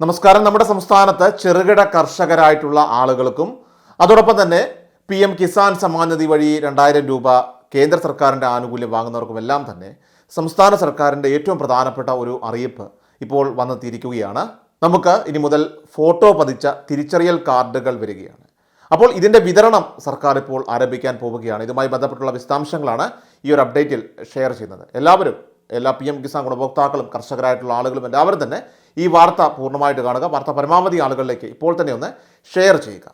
നമസ്കാരം. നമ്മുടെ സംസ്ഥാനത്ത് ചെറുകിട കർഷകരായിട്ടുള്ള ആളുകൾക്കും അതോടൊപ്പം തന്നെ പി എം കിസാൻ സമ്മാൻ നിധി വഴി രണ്ടായിരം രൂപ കേന്ദ്ര സർക്കാരിന്റെ ആനുകൂല്യം വാങ്ങുന്നവർക്കും എല്ലാം തന്നെ സംസ്ഥാന സർക്കാരിന്റെ ഏറ്റവും പ്രധാനപ്പെട്ട ഒരു അറിയിപ്പ് ഇപ്പോൾ വന്നെത്തിയിരിക്കുകയാണ്. നമുക്ക് ഇനി മുതൽ ഫോട്ടോ പതിച്ച തിരിച്ചറിയൽ കാർഡുകൾ വരികയാണ്. അപ്പോൾ ഇതിന്റെ വിതരണം സർക്കാർ ഇപ്പോൾ ആരംഭിക്കാൻ പോവുകയാണ്. ഇതുമായി ബന്ധപ്പെട്ടുള്ള വിശദാംശങ്ങളാണ് ഈ ഒരു അപ്ഡേറ്റിൽ ഷെയർ ചെയ്യുന്നത്. എല്ലാവരും എല്ലാ പി എം കിസാൻ ഗുണഭോക്താക്കളും കർഷകരായിട്ടുള്ള ആളുകളും എല്ലാവരും തന്നെ ഈ വാർത്ത പൂർണമായിട്ട് കാണുക. വാർത്ത പരമാവധി ആളുകളിലേക്ക് ഇപ്പോൾ തന്നെ ഒന്ന് ഷെയർ ചെയ്യുക.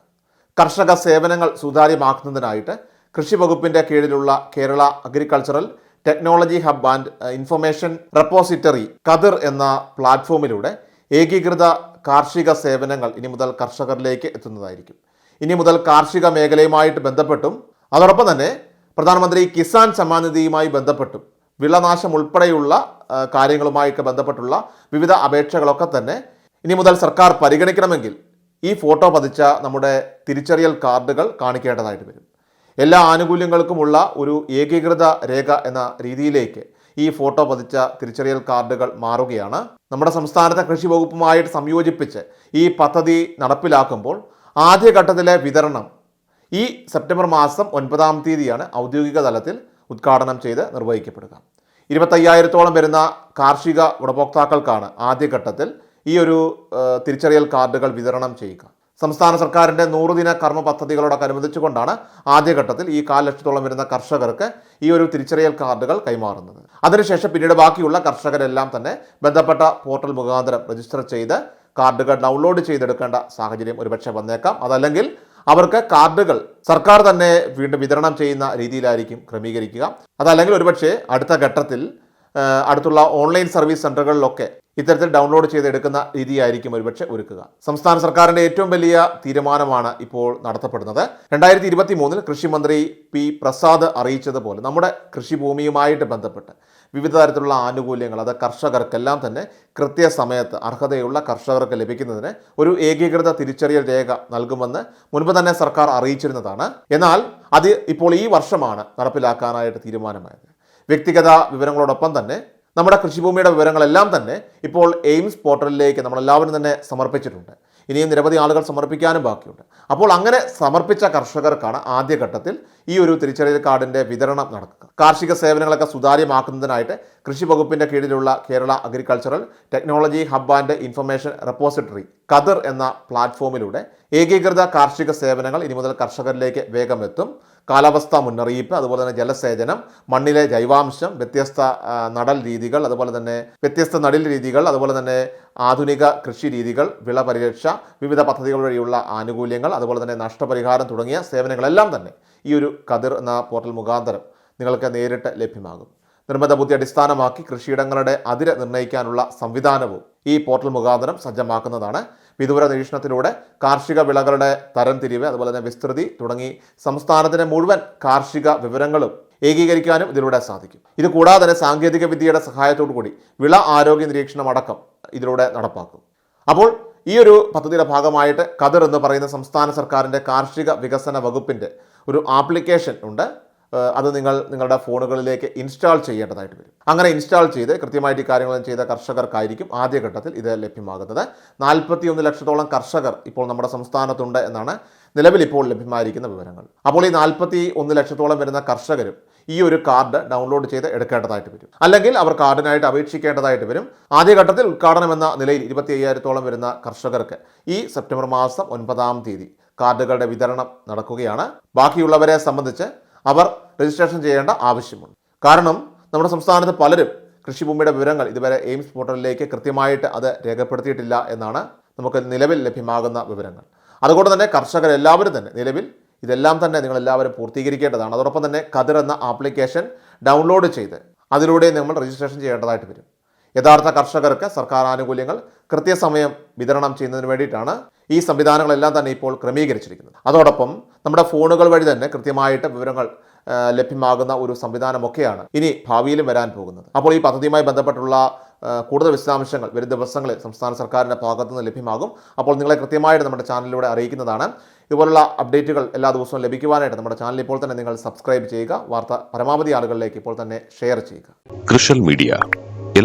കർഷക സേവനങ്ങൾ സുതാര്യമാക്കുന്നതിനായിട്ട് കൃഷി വകുപ്പിന്റെ കീഴിലുള്ള Kerala agricultural technology hub and information repository Kathir എന്ന പ്ലാറ്റ്ഫോമിലൂടെ ഏകീകൃത കാർഷിക സേവനങ്ങൾ ഇനി മുതൽ കർഷകരിലേക്ക് എത്തുന്നതായിരിക്കും. ഇനി മുതൽ കാർഷിക മേഖലയുമായിട്ട് ബന്ധപ്പെട്ടും അതോടൊപ്പം തന്നെ പ്രധാനമന്ത്രി കിസാൻ സമ്മാനിധിയുമായി ബന്ധപ്പെട്ടും വിളനാശം ഉൾപ്പെടെയുള്ള കാര്യങ്ങളുമായിട്ട് ബന്ധപ്പെട്ടുള്ള വിവിധ അപേക്ഷകളൊക്കെ തന്നെ ഇനി മുതൽ സർക്കാർ പരിഗണിക്കണമെങ്കിൽ ഈ ഫോട്ടോ പതിച്ച നമ്മുടെ തിരിച്ചറിയൽ കാർഡുകൾ കാണിക്കേണ്ടതായിട്ട് വരും. എല്ലാ ആനുകൂല്യങ്ങൾക്കുമുള്ള ഒരു ഏകീകൃത രേഖ എന്ന രീതിയിലേക്ക് ഈ ഫോട്ടോ പതിച്ച തിരിച്ചറിയൽ കാർഡുകൾ മാറുകയാണ്. നമ്മുടെ സംസ്ഥാനത്തെ കൃഷി വകുപ്പുമായിട്ട് സംയോജിപ്പിച്ച് ഈ പദ്ധതി നടപ്പിലാക്കുമ്പോൾ ആദ്യഘട്ടത്തിലെ വിതരണം ഈ സെപ്റ്റംബർ മാസം ഒൻപതാം തീയതിയാണ് ഔദ്യോഗിക തലത്തിൽ ഉദ്ഘാടനം ചെയ്ത് നിർവഹിക്കപ്പെടുക. ഇരുപത്തയ്യായിരത്തോളം വരുന്ന കാർഷിക ഗുണഭോക്താക്കൾക്കാണ് ആദ്യഘട്ടത്തിൽ ഈ ഒരു തിരിച്ചറിയൽ കാർഡുകൾ വിതരണം ചെയ്യുക. സംസ്ഥാന സർക്കാരിന്റെ നൂറുദിന കർമ്മ പദ്ധതികളോടൊക്കെ ആദ്യഘട്ടത്തിൽ ഈ കാൽ ലക്ഷത്തോളം വരുന്ന കർഷകർക്ക് ഈ ഒരു തിരിച്ചറിയൽ കാർഡുകൾ കൈമാറുന്നത്. അതിനുശേഷം പിന്നീട് ബാക്കിയുള്ള കർഷകരെല്ലാം തന്നെ ബന്ധപ്പെട്ട പോർട്ടൽ മുഖാന്തരം രജിസ്റ്റർ ചെയ്ത് കാർഡുകൾ ഡൗൺലോഡ് ചെയ്തെടുക്കേണ്ട സാഹചര്യം ഒരുപക്ഷെ വന്നേക്കാം. അതല്ലെങ്കിൽ അവർക്ക് കാർഡുകൾ സർക്കാർ തന്നെ വീണ്ടും വിതരണം ചെയ്യുന്ന രീതിയിലായിരിക്കും ക്രമീകരിക്കുക. അതല്ലെങ്കിൽ ഒരുപക്ഷെ അടുത്ത ഘട്ടത്തിൽ അടുത്തുള്ള ഓൺലൈൻ സർവീസ് സെന്ററുകളിലൊക്കെ ഇത്തരത്തിൽ ഡൗൺലോഡ് ചെയ്തെടുക്കുന്ന രീതിയായിരിക്കും ഒരുപക്ഷെ ഒരുക്കുക. സംസ്ഥാന സർക്കാരിന്റെ ഏറ്റവും വലിയ തീരുമാനമാണ് ഇപ്പോൾ നടത്തപ്പെടുന്നത്. രണ്ടായിരത്തി ഇരുപത്തി മൂന്നിൽ കൃഷിമന്ത്രി പി പ്രസാദ് അറിയിച്ചതുപോലെ നമ്മുടെ കൃഷിഭൂമിയുമായിട്ട് ബന്ധപ്പെട്ട് വിവിധ തരത്തിലുള്ള ആനുകൂല്യങ്ങൾ അത് കർഷകർക്കെല്ലാം തന്നെ കൃത്യസമയത്ത് അർഹതയുള്ള കർഷകർക്ക് ലഭിക്കുന്നതിന് ഒരു ഏകീകൃത തിരിച്ചറിയൽ രേഖ നൽകുമെന്ന് മുൻപ് തന്നെ സർക്കാർ അറിയിച്ചിരുന്നതാണ്. എന്നാൽ അത് ഇപ്പോൾ ഈ വർഷമാണ് നടപ്പിലാക്കാനായിട്ട് തീരുമാനമായത്. വ്യക്തിഗത വിവരങ്ങളോടൊപ്പം തന്നെ നമ്മുടെ കൃഷിഭൂമിയുടെ വിവരങ്ങളെല്ലാം തന്നെ ഇപ്പോൾ എയിംസ് പോർട്ടലിലേക്ക് നമ്മളെല്ലാവരും തന്നെ സമർപ്പിച്ചിട്ടുണ്ട്. ഇനിയും നിരവധി ആളുകൾ സമർപ്പിക്കാനും ബാക്കിയുണ്ട്. അപ്പോൾ അങ്ങനെ സമർപ്പിച്ച കർഷകർക്കാണ് ആദ്യഘട്ടത്തിൽ ഈ ഒരു തിരിച്ചറിയൽ കാർഡിന്റെ വിതരണം നടക്കുക. കാർഷിക സേവനങ്ങളൊക്കെ സുതാര്യമാക്കുന്നതിനായിട്ട് കൃഷി വകുപ്പിന്റെ കീഴിലുള്ള Kerala agricultural technology hub and information repository കദർ എന്ന പ്ലാറ്റ്ഫോമിലൂടെ ഏകീകൃത കാർഷിക സേവനങ്ങൾ ഇനി മുതൽ കർഷകരിലേക്ക് വേഗം എത്തും. കാലാവസ്ഥാ മുന്നറിയിപ്പ് അതുപോലെ തന്നെ ജലസേചനം മണ്ണിലെ ജൈവാംശം വ്യത്യസ്ത നടൽ രീതികൾ അതുപോലെ തന്നെ വ്യത്യസ്ത നടൽ രീതികൾ അതുപോലെ തന്നെ ആധുനിക കൃഷി രീതികൾ വിള പരിരക്ഷ വിവിധ പദ്ധതികൾ വഴിയുള്ള ആനുകൂല്യങ്ങൾ അതുപോലെ തന്നെ നഷ്ടപരിഹാരം തുടങ്ങിയ സേവനങ്ങളെല്ലാം തന്നെ ഈ ഒരു കതിർ എന്ന പോർട്ടൽ മുഖാന്തരം നിങ്ങൾക്ക് നേരിട്ട് ലഭ്യമാകും. നിർമ്മിത ബുദ്ധി അടിസ്ഥാനമാക്കി കൃഷിയിടങ്ങളുടെ അതിര് നിർണയിക്കാനുള്ള സംവിധാനവും ഈ പോർട്ടൽ മുഖാന്തരം സജ്ജമാക്കുന്നതാണ്. വിദൂര നിരീക്ഷണത്തിലൂടെ കാർഷിക വിളകളുടെ തരംതിരിവ് അതുപോലെ തന്നെ വിസ്തൃതി തുടങ്ങി സംസ്ഥാനത്തിന്റെ മുഴുവൻ കാർഷിക വിവരങ്ങളും ഏകീകരിക്കാനും ഇതിലൂടെ സാധിക്കും. ഇത് കൂടാതെ തന്നെ സാങ്കേതിക വിദ്യയുടെ സഹായത്തോടു കൂടി വിള ആരോഗ്യ നിരീക്ഷണം അടക്കം ഇതിലൂടെ നടപ്പാക്കും. അപ്പോൾ ഈ ഒരു പദ്ധതിയുടെ ഭാഗമായിട്ട് കതിർ എന്ന് പറയുന്ന സംസ്ഥാന സർക്കാരിന്റെ കാർഷിക വികസന വകുപ്പിന്റെ ഒരു ആപ്ലിക്കേഷൻ ഉണ്ട്. അത് നിങ്ങൾ നിങ്ങളുടെ ഫോണുകളിലേക്ക് ഇൻസ്റ്റാൾ ചെയ്യേണ്ടതായിട്ട് വരും. അങ്ങനെ ഇൻസ്റ്റാൾ ചെയ്ത് കൃത്യമായിട്ട് ഈ കാര്യങ്ങളും ചെയ്ത കർഷകർക്കായിരിക്കും ആദ്യഘട്ടത്തിൽ ഇത് ലഭ്യമാകുന്നത്. നാൽപ്പത്തി ഒന്ന് ലക്ഷത്തോളം കർഷകർ ഇപ്പോൾ നമ്മുടെ സംസ്ഥാനത്തുണ്ട് എന്നാണ് നിലവിൽ ഇപ്പോൾ ലഭ്യമായിരിക്കുന്ന വിവരങ്ങൾ. അപ്പോൾ ഈ നാൽപ്പത്തി ഒന്ന് ലക്ഷത്തോളം വരുന്ന കർഷകരും ഈ ഒരു കാർഡ് ഡൗൺലോഡ് ചെയ്ത് എടുക്കേണ്ടതായിട്ട് വരും. അല്ലെങ്കിൽ അവർ കാർഡിനായിട്ട് അപേക്ഷിക്കേണ്ടതായിട്ട് വരും. ആദ്യഘട്ടത്തിൽ ഉദ്ഘാടനം എന്ന നിലയിൽ ഇരുപത്തി അയ്യായിരത്തോളം വരുന്ന കർഷകർക്ക് ഈ സെപ്റ്റംബർ മാസം ഒൻപതാം തീയതി കാർഡുകളുടെ വിതരണം നടക്കുകയാണ്. ബാക്കിയുള്ളവരെ സംബന്ധിച്ച് അവർ രജിസ്ട്രേഷൻ ചെയ്യേണ്ട ആവശ്യമുണ്ട്. കാരണം നമ്മുടെ സംസ്ഥാനത്ത് പലരും കൃഷിഭൂമിയുടെ വിവരങ്ങൾ ഇതുവരെ എയിംസ് പോർട്ടലിലേക്ക് കൃത്യമായിട്ട് അത് രേഖപ്പെടുത്തിയിട്ടില്ല എന്നാണ് നമുക്ക് നിലവിൽ ലഭ്യമാകുന്ന വിവരങ്ങൾ. അതുകൊണ്ട് തന്നെ കർഷകരെല്ലാവരും തന്നെ നിലവിൽ ഇതെല്ലാം തന്നെ നിങ്ങൾ എല്ലാവരും പൂർത്തീകരിക്കേണ്ടതാണ്. അതോടൊപ്പം തന്നെ കതിർ എന്ന ആപ്ലിക്കേഷൻ ഡൗൺലോഡ് ചെയ്ത് അതിലൂടെ നമ്മൾ രജിസ്ട്രേഷൻ ചെയ്യേണ്ടതായിട്ട് വരും. യഥാർത്ഥ കർഷകർക്ക് സർക്കാർ ആനുകൂല്യങ്ങൾ കൃത്യസമയം വിതരണം ചെയ്യുന്നതിന് വേണ്ടിയിട്ടാണ് ഈ സംവിധാനങ്ങളെല്ലാം തന്നെ ഇപ്പോൾ ക്രമീകരിച്ചിരിക്കുന്നത്. അതോടൊപ്പം നമ്മുടെ ഫോണുകൾ വഴി തന്നെ കൃത്യമായിട്ട് വിവരങ്ങൾ ലഭ്യമാകുന്ന ഒരു സംവിധാനമൊക്കെയാണ് ഇനി ഭാവിയിലും വരാൻ പോകുന്നത്. അപ്പോൾ ഈ പദ്ധതിയുമായി ബന്ധപ്പെട്ടുള്ള കൂടുതൽ വിശദാംശങ്ങൾ വരും ദിവസങ്ങളിൽ സംസ്ഥാന സർക്കാരിന്റെ ഭാഗത്തു നിന്ന് ലഭ്യമാകും. അപ്പോൾ നിങ്ങളെ കൃത്യമായിട്ട് നമ്മുടെ ചാനലിലൂടെ അറിയിക്കുന്നതാണ്. ഇതുപോലുള്ള അപ്ഡേറ്റുകൾ എല്ലാ ദിവസവും ലഭിക്കുവാനായിട്ട് നമ്മുടെ ചാനൽ ഇപ്പോൾ തന്നെ നിങ്ങൾ സബ്സ്ക്രൈബ് ചെയ്യുക വാർത്ത പരമാവധി ആളുകളിലേക്ക് ഇപ്പോൾ തന്നെ ഷെയർ ചെയ്യുക. കൃഷൽ മീഡിയ